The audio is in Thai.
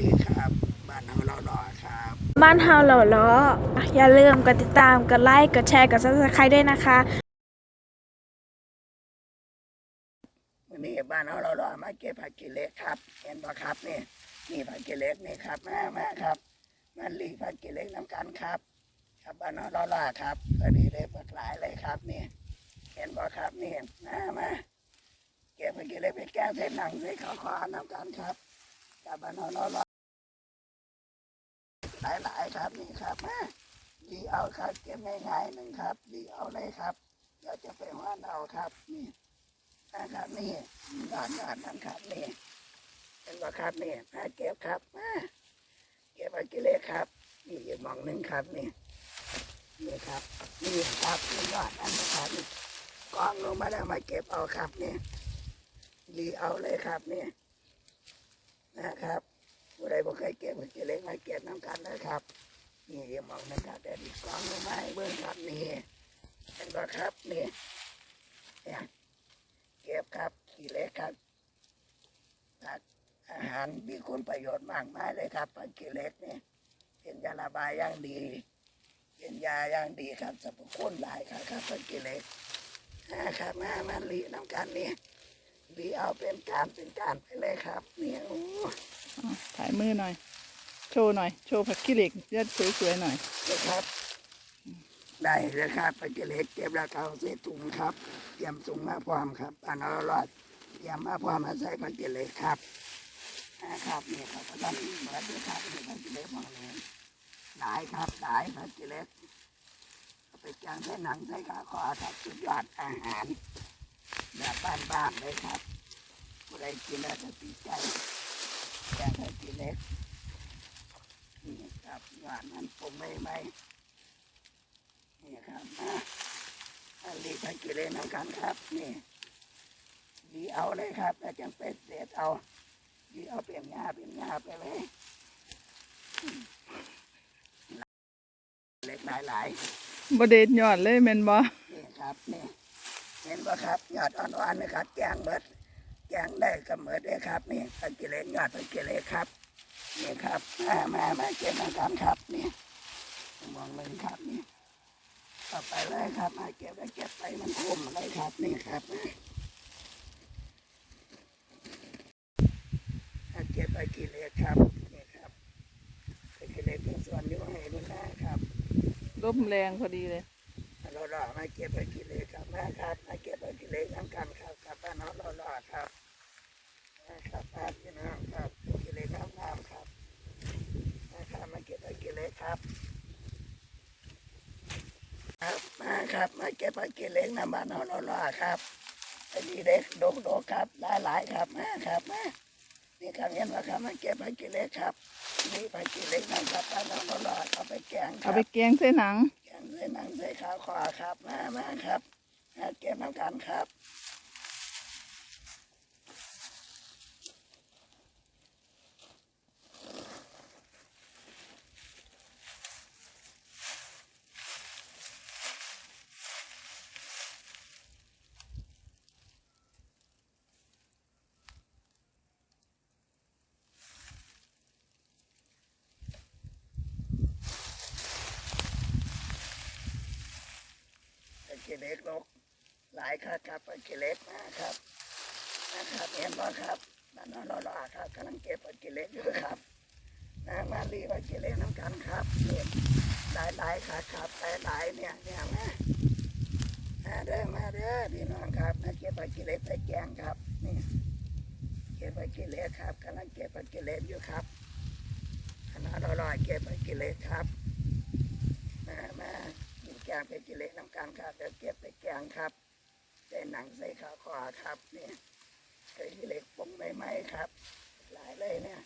ดีครับ บ้านเฮาเราหล่อครับ บ้านเฮาเหล่าล้ออย่าลืมกดติดตาม กดไลค์ กดแชร์ กดซับสไครต์ด้วยนะคะวันนี้บ้านเฮาเราหล่อมาเก็บผักกิเหล็กครับ เห็นบ่ครับนี่นี่ผักกิเหล็กนี่ครับมามาครับมันลีผักกิเหล็กน้ำกันครับ ครับบ้านเฮาเราหล่อครับพอดีเลยปักหลายเลยครับนี่เห็นบ่ครับนี่มามาเก็บผักกิเหล็กไปแกงใส่หนังใส่ข้าวขวาน้ำกันครับกับบ้านเฮาเราหล่อ หลายๆครับนี่ครับมาดีเอาครับเก็บง่ายๆหนึ่งครับดีเอาเลยครับเดี๋ยวจะไปห้านเอาครับนี่นะครับนี่ด้านด้านนั้นครับนี่เป็นว่าครับนี่มาเก็บครับมาเก็บไปกิเลสครับนี่อยู่มองหนึ่งครับนี่นี่ครับนี่ครับนี่ยอดอันนะครับกองลงมาแล้วมาเก็บเอาครับนี่ดีเอาเลยครับนี่นะครับ ผู้ใดบ่เคยเก็บกิเลสมาเก็บน้ำกันนะครับ นี่อยู่หมองหนึงครับแต่ดีกองลงมาให้เบิ่งครับนี่เป็นว่าครับนี่เนี่ยเก็บครับขี้เหล็กครับผักอาหารมีคุณประโยชน์มากมายเลยครับผักขี้เหล็กนี่เป็นยาระบายอย่างดี เป็นยาอย่างดีครับสรรพคุณหลายครับครับผักขี้เหล็กนะครับมามาลีน้ำกันนี่ลีเอาเป็นการเป็นการไปเลยครับนี่โอ้อะ ถ่ายมือหน่อย โชว์หน่อย โชว์ผักขี้เหล็กยัดสวยๆหน่อยนี่ครับ ได้เลยครับผักขี้เหล็กเก็บแล้วเขาใส่ถุงครับ เตรียมถุงมาพร้อมครับอันอารอดเตรียมมาพร้อมมาใส่ผักขี้เหล็กครับนะครับนี่ครับก็ต้องมือนด้วยครับนี่ผักกิเลสมองนี้หลายครับหลายผักกิเลสเอาไปจางใส่หนังใส่ขาคอครับสุดยอดอาหารแบบบ้านๆเลยครับผู้ใดกินแล้วจะติดใจ แกงผักกิเลสนี่ครับหวานมันปรุงไม่ไหมนี่ครับมาอันนี้ผักกิเลสน้ำกันครับนี่ดีเอาเลยครับแล้วจังเป็ดเศษเอาดีเอาเปลี่ยนงาเปลี่ยนงาไปเลยเล็กหลายหลายบเด็ดยอดเลยแม่นบ่ๆนี่ครับนี่เห็นว่ครับยอดอ่อนๆนะครับแกงเบิด แกงได้กับเบิดเลยครับ นี่ตะกิเลสยอดตะกิเลสครับนี่ครับ มามามาเก็บมากันครับนี่มองเลยครับนี่ต่อไปเลยครับ มาเก็บแล้วเก็บไปมันคุ้มเลยครับนี่ครับมาเก็บไปกิเลสครับนี่ครับตะกิเลสเป็นส่วนอยู่ให้นี่นะครับลมแรงพอดีเลยเราล่อมาเก็บไปกิเลสครับนะครับมาเก็บไปกิเลสน้ำกันครับกับบ้านน้องเราล่อครับนะครับมาพี่น้องครับกิเลสน้ำน้ำครับนะครับมาเก็บไปกิเลส ครับครับมาครับมาเก็บไปกิเลสน้ำบ้านน้องเราล่อครับไอ้ดีเด็กโดกโดกครับหลายหลายๆครับมาครับมานี่ครับเห็นว่าครับมาเก็บไปกิเลสครับนี่ไปกิเลสน้ำครับบ้านน้องเราล่อเอาไปแกงคเอารับไปแกงใส่หนัง แกงใส่หนังใส่ขาวขวาครับมามาครับมาเก็บน้ำกันครับ กเล็กลกหลายครับครับไปเกเล็กนะครับนะครับเห็นบ่ครับนั่นนรอครับกำลังเก็บไปเกเล็กอยู่ครับนะมาลีไปเกเล็กน้ำกันครับเนี่ยหลายหลายครับครับหลายหลายเนี่ยเนี่ยมามาเด้อมาเด้อพี่น้องครับมาเก็บไปเกเล็กไปแกงครับนี่เก็บไปเกเล็กครับกำลังเก็บไปเกเล็กอยู่ครับขณะรอๆเก็บไปเกเล็กครับ งเปกิเลสน้ำการครับเดี๋ยวเก็บไปแกงครับใส่หนังใส่ขาขวาครับเนี่ยใส่กิเลสปงใบไม้ครับ หลายเลยเนี่ย